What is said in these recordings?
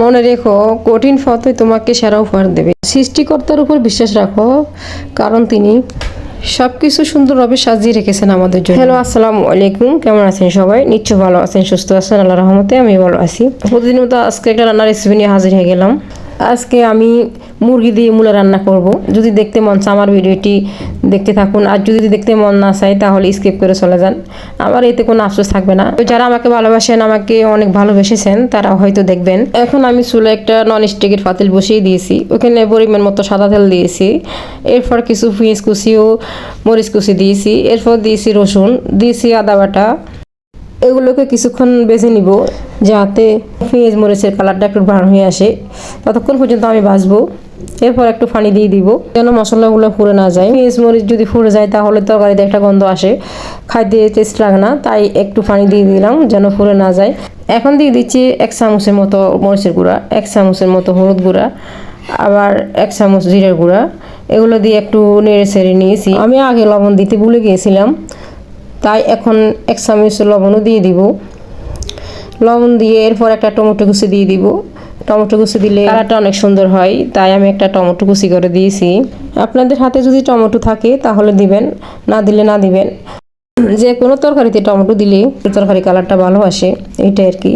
মনে রেখো, কঠিন ফতে তোমাকে সেরা উপহার দেবে। সৃষ্টিকর্তার উপর বিশ্বাস রাখো, কারণ তিনি সব কিছু সুন্দরভাবে সাজিয়ে রেখেছেন আমাদের জন্য। হ্যালো, আসসালামু আলাইকুম। কেমন আছেন সবাই? নিশ্চয় ভালো আছেন, সুস্থ আছেন আল্লাহ রহমতে আমি ভালো আছি। প্রতিদিন মতো আজকে একটা রান্নার রেসিপি নিয়ে হাজির হয়ে গেলাম। আজকে আমি মুরগি দিয়ে মূলা রান্না করব। যদি দেখতে মন চায় আমার ভিডিওটি দেখতে থাকুন। আর যদি দেখতে মন না চায় তাহলে স্কিপ করে চলে যান। আমার এতে কোনো আফসোস থাকবে না। যারা আমাকে ভালোবাসেন, আমাকে অনেক ভালোবেসেছেন তারা হয়তো দেখবেন। এখন আমি চুলে একটা নন স্টিকের পাতিল বসিয়ে দিয়েছি। ওখানে পরিমাণ মতো সাদা তেল দিয়েছি। এরপর কিছু পেঁয়াজ কুচি ও মরিচ কুচি দিয়েছি। এরপর দিয়েছি রসুন, দিয়েছি আদা বাটা এগুলোকে কিছুক্ষণ বেছে নিব, যাতে পেঁয়াজ, মরিচের কালারটা একটু ব্রাউন হয়ে আসে। ততক্ষণ পর্যন্ত আমি ভাজবো। এরপর একটু পানি দিয়ে দিব, যেন মশলাগুলো পুড়ে না যায়। পেঁয়াজ, মরিচ যদি পুড়ে যায়, তাহলে তরকারিতে একটা গন্ধ আসে। খাইতে টেস্ট লাগে না, তাই একটু পানি দিয়ে দিলাম, যেন পুড়ে না যায়। এখন দিয়ে দিচ্ছি এক চামচের মতো মরিচের গুঁড়া, এক চামচের মতো হলুদ গুঁড়া, আবার এক চামচ জিরের গুঁড়া। এগুলো দিয়ে একটু নেড়ে ছেড়ে নিয়েছি। আমি আগে লবণ দিতে ভুলে গিয়েছিলাম। তাই এখন এক চামচ লবণও দিয়ে দিব। লবণ দিয়ে এরপর একটা টমেটো কুচি দিয়ে দিব। টমেটো কুচি দিলে কালারটা অনেক সুন্দর হয়, তাই আমি একটা টমেটো কুচি করে দিয়েছি। আপনাদের হাতে যদি টমেটো থাকে তাহলে দিবেন, না দিলে না দিবেন। যে কোনো তরকারিতে টমেটো দিলে তরকারি কালারটা ভালো আসে, এইটাই আর কি।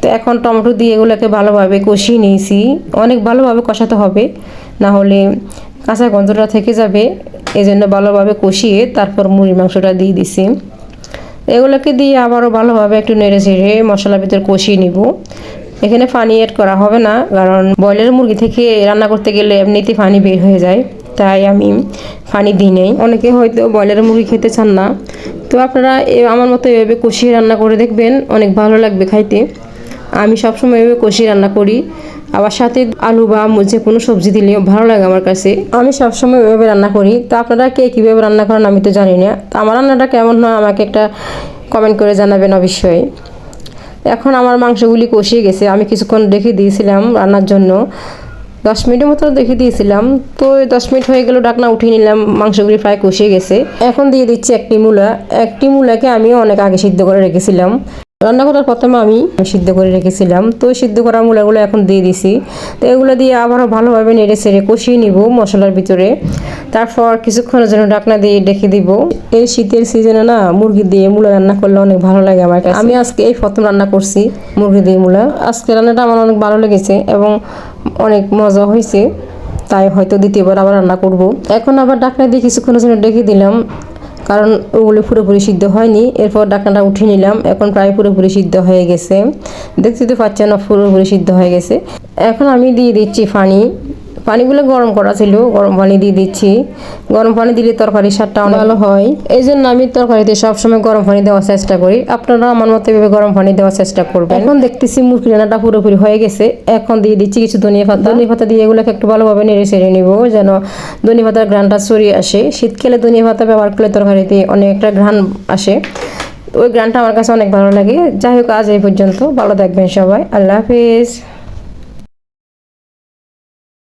তো এখন টমেটো দিয়ে এগুলোকে ভালোভাবে কষিয়ে নিয়েছি। অনেক ভালোভাবে কষাতে হবে, না হলে কাঁচা গন্ধটা থেকে যাবে এই জন্য ভালোভাবে কষিয়ে তারপর মুড়ি মাংসটা দিয়ে দিছি। এগুলোকে দিয়ে আবারও ভালোভাবে একটু নেড়ে ছেড়ে মশলার ভিতর কষিয়ে নিব। এখানে পানি অ্যাড করা হবে না, কারণ ব্রয়লার মুরগি থেকে রান্না করতে গেলে এমনিতে পানি বের হয়ে যায়, তাই আমি পানি দিই নেই। অনেকে হয়তো ব্রয়লার মুরগি খেতে চান না। তো আপনারা আমার মতো এভাবে কষিয়ে রান্না করে দেখবেন, অনেক ভালো লাগবে খাইতে। আমি সবসময় এভাবে কষিয়ে রান্না করি। আবার সাথে আলু বা মু- যে কোনো সবজি দিলেও ভালো লাগে আমার কাছে। আমি সবসময় ওইভাবে রান্না করি। তা আপনারা কে কীভাবে রান্না করেন আমি তো জানি না। তা আমার রান্নাটা কেমন হয় আমাকে একটা কমেন্ট করে জানাবেন অবশ্যই। এখন আমার মাংসগুলি কষিয়ে গেছে। আমি কিছুক্ষণ রেখে দিয়েছিলাম রান্নার জন্য। দশ মিনিটের মতো দেখে দিয়েছিলাম। তো দশ মিনিট হয়ে গেল ডাকনা উঠিয়ে নিলাম। মাংসগুলি প্রায় কষিয়ে গেছে। এখন দিয়ে দিচ্ছি একটি মূলা। একটি মূলাকে আমি অনেক আগে সিদ্ধ করে রেখেছিলাম। রান্না করার প্রথমে আমি সিদ্ধ করে রেখেছিলাম। তো সিদ্ধ করা মূলাগুলো এখন দিয়ে দিছি। তো এগুলো দিয়ে আবারও ভালোভাবে নেড়ে ছেড়ে কষিয়ে নিব মশলার ভিতরে। তারপর কিছুক্ষণের জন্য ডাকনা দিয়ে ডেকে দিব। এই শীতের সিজনে না মুরগি দিয়ে মূলা রান্না করলে অনেক ভালো লাগে আমার কাছে। আমি আজকে এই প্রথম রান্না করছি মুরগি দিয়ে মূলা। আজকে রান্নাটা আমার অনেক ভালো লেগেছে এবং অনেক মজা হয়েছে। তাই হয়তো দ্বিতীয়বার আবার রান্না করব। এখন আবার ডাকনা দিয়ে কিছুক্ষণের জন্য ডেকে দিলাম। কারণ ওগুলো পুরোপুরি সিদ্ধ হয়নি। এরপর ডাকনাটা উঠিয়ে নিলাম। এখন প্রায় পুরোপুরি সিদ্ধ হয়ে গেছে। দেখতে তো পাচ্ছেন পুরোপুরি সিদ্ধ হয়ে গেছে। এখন আমি দিয়ে দিচ্ছি পানি। পানিগুলো গরম করা ছিল গরম পানি দিয়ে দিচ্ছি। গরম পানি দিলে তরকারির স্বাদটা অনেক ভালো হয়। এই জন্য আমি তরকারিতে সবসময় গরম পানি দেওয়ার চেষ্টা করি। আপনারা আমার মতো এভাবে গরম পানি দেওয়ার চেষ্টা করবেন। এখন দেখতেছি মুরগি রান্নাটা পুরোপুরি হয়ে গেছে। এখন দিয়ে দিচ্ছি কিছু ধনিয়া পাতা। ধনিয়া পাতা দিয়ে এগুলোকে একটু ভালোভাবে নেড়ে ছেড়ে নিব যেন ধনিয়া পাতার ঘ্রানটা ছড়িয়ে আসে। শীতকালে ধনিয়া পাতা ব্যবহার করলে তরকারিতে অনেকটা ঘ্রাণ আসে। ওই গ্রানটা আমার কাছে অনেক ভালো লাগে। যাই হোক আজ এই পর্যন্ত। ভালো থাকবেন সবাই। আল্লাহ হাফিজ।